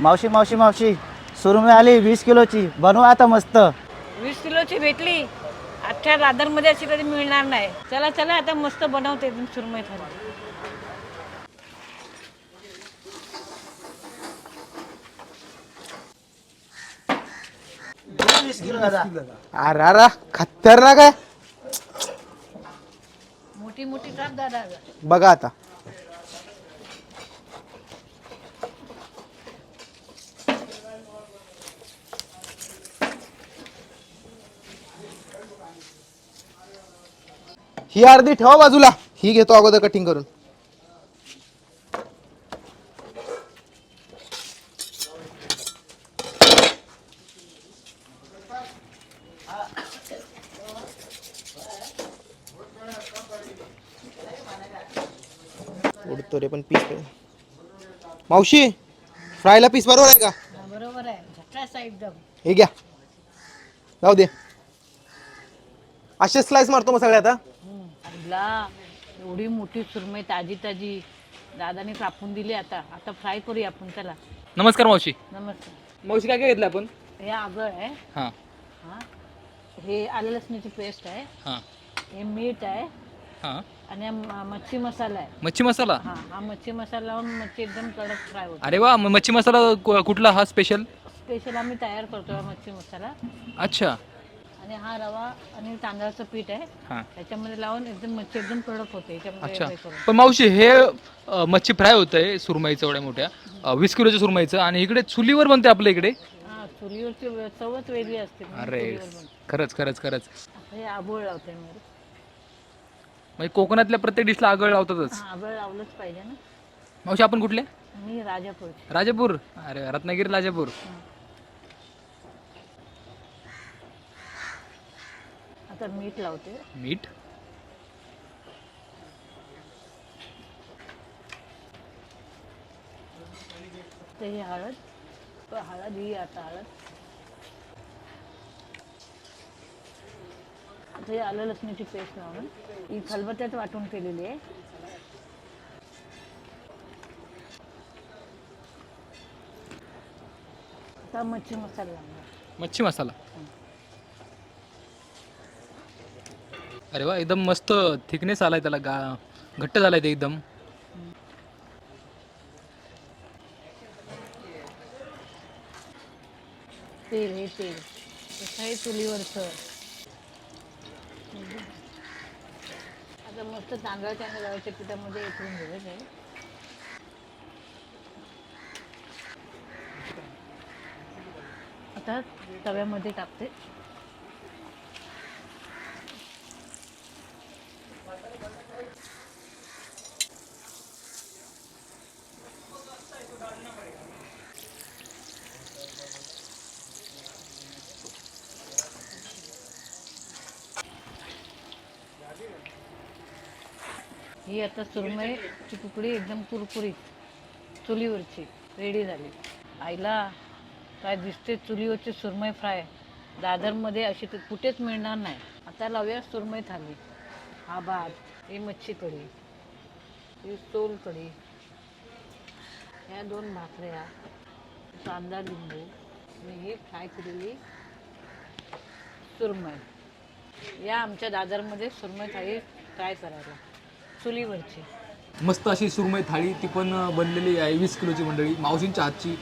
मावशी मावशी मावशी सुरमई आली वीस किलोची. बनवा आता मस्त. वीस किलोची भेटली. अख्ख्या दादरमध्ये अशी कधी मिळणार नाही. चला चला आता मस्त बनवते एकदम सुरमई थाली वीस किलो दादा. अरे अरे खतरनाक आहे. मोठी मोठी दादा. बघा आता. ही अर्धी ठेवा बाजूला. ही घेतो अगोदर कटिंग करून. उडतो रे पण पीस मावशी फ्रायला पीस बरोबर आहे का? बरोबर आहे हे घ्या. जाऊ दे. असे स्लाइस मारतो मग सगळे आता आईला एवढी मोठी सुरमई ताजी ताजी. दादाने कापून दिली आता. आता फ्राय करूया आपण चला नमस्कार मावशी. नमस्कार. मावशी काय काय घेतलं आपण? हे आगळ आहे. हां. हा. हे आलं लसणाची पेस्ट आहे. हां. हे मीठ आहे. हां. आणि हा म- मच्छी मसाला आहे. मच्छी मसाला? हा. हा मच्छी मसाला लावून मच्छी एकदम कडक फ्राय होते. अरे वा मच्छी मसाला कु- कुठला हा स्पेशल स्पेशल आम्ही तयार करतो हा मच्छी मसाला. अच्छा. आणि हा रवा आणि तांदळाचं पीठ आहे. हां. त्याच्यामध्ये लावून एकदम मच्छी एकदम कडक होते याच्यामध्ये अच्छा. हे करून. पण मावशी हे अ, मच्छी फ्राय होत आहे सुरमईचं एवढ्या मोठ्या. अ, वीस किलोच्या सुरमईचं आणि इकडे चुलीवर बनते आपल्या इकडे? हा चुलीवरची वे- चवच वेगळी असते अरे चुलीवर. खरंच खरंच खरंच. हे आबोळ लावते मी. म्हणजे कोकणातल्या प्रत्येक डिशला आगळ लावतातच. हा आबळ लावलंच पाहिजे ना. मावशी आपण कुठले? मी राजापूरची. राजापूर? अरे रत्नागिरी राजापूर. आता मीठ लावते. मीठ? तर ही हळद. हळद ही आता हळद. आता हे आलं लसणाची पेस्ट लावून. ही खलबत्त्यात वाटून केलेली आहे. आता मच्छी मसाला लावणार. मच्छी मसाला. अरे वा एकदम मस्त थिकनेस आलाय त्याला गा घट्ट झालाय ते एकदम. तेल हे तेल. कसं आहे चुलीवरचं? आता मस्त तांदळाच्या आणि रव्याच्या पिठामध्ये उकळून घेत आहे आता तव्यामध्ये टाकते ही आता सुरमईची तुकडी एकदम कुरकुरीत चुलीवरची रेडी झाली. आईला काय दिसते चुलीवरची सुरमई फ्राय दादरमध्ये अशी तर कुठेच मिळणार नाही. आता लावूया सुरमई थाली. हा भात ही मच्छी कढी ही सोल कढी. ह्या दोन भाकऱ्या कांदा लिंबू आणि ही फ्राय केलेली सुरमई. या आमच्या दादरमध्ये सुरमई थाळी ट्राय करायला. चुलीवरची. मस्त अशी सुरमई थाळी ती पण बनलेली आहे वीस किलोची मंडळी. मावशींच्या हातची.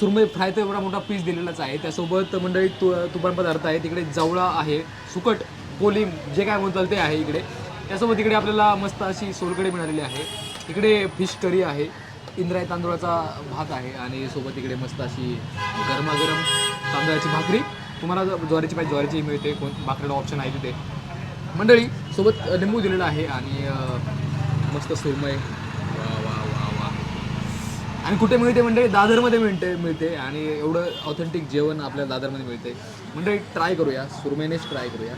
सुरमई फ्राय तर एवढा मोठा पीस दिलेलाच आहे. त्यासोबत मंडळी तु तुपान पदार्थ आहे तिकडे जवळा आहे सुकट कोलिम जे काय म्हणताल ते आहे इकडे. त्यासोबत इकडे आपल्याला मस्त अशी सोलकडी मिळालेली आहे. इकडे फिश करी आहे. इंद्राय तांदूळाचा भात आहे आणि सोबत इकडे मस्त अशी गरमागरम तांदळाची भाकरी. तुम्हाला जर ज्वारीची पाहिजे ज्वारीची मिळते. कोण भाकरीला ऑप्शन आहे तिथे. मंडळी सोबत लिंबू दिलेला आहे आणि मस्त सुरमई वा वा वा वा. आणि कुठे मिळते म्हणजे दादरमध्ये मिळते मिळते आणि एवढं ऑथेंटिक जेवण आपल्याला दादरमध्ये मिळते. म्हणजे ट्राय करूया. सुरमईनेच ट्राय करूया.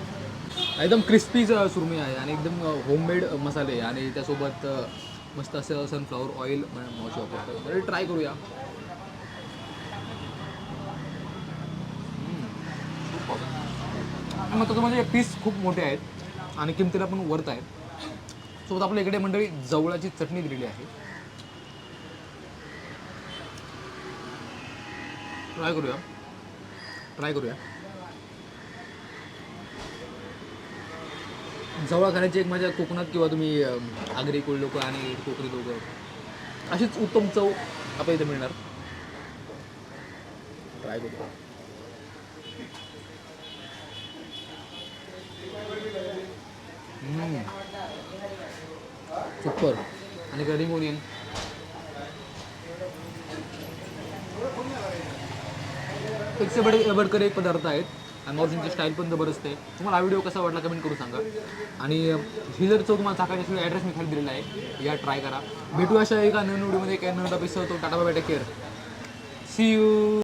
एकदम क्रिस्पीच सुरमई आहे आणि एकदम होममेड मसाले आणि त्यासोबत मस्त असं सनफ्लॉवर ऑइल मावशी वापरतो मंडळी ट्राय करूया. मग मग म्हणजे पीस खूप मोठे आहेत. आणि किमतीला पण वरत आहेत. सोबत आपल्या इकडे मंडळी जवळाची चटणी दिलेली आहे. ट्राय करूया. ट्राय करूया. जवळ खाण्याची एक माझ्या कोकणात किंवा तुम्ही आगरी कोळी लोक आणि कोकणी लोक. अशीच उत्तम चव आपल्या इथे मिळणार. ट्राय करूया. सुपर. आणि करिंग ओनियन एक से बडे बडकर एक पदार्थ आहेत. आणि मावशींची स्टाईल पण जबरदस्त आहे. तुम्हाला हा व्हिडिओ कसा वाटला कमेंट करू सांगा. आणि ही जर चव तुम्हाला चाकायची ॲड्रेस मी खाली दिलेला आहे. या ट्राय करा. भेटू अशा एका नवीन व्हिडिओमध्ये एक नवीन टॉपिक तो tata bye take care see you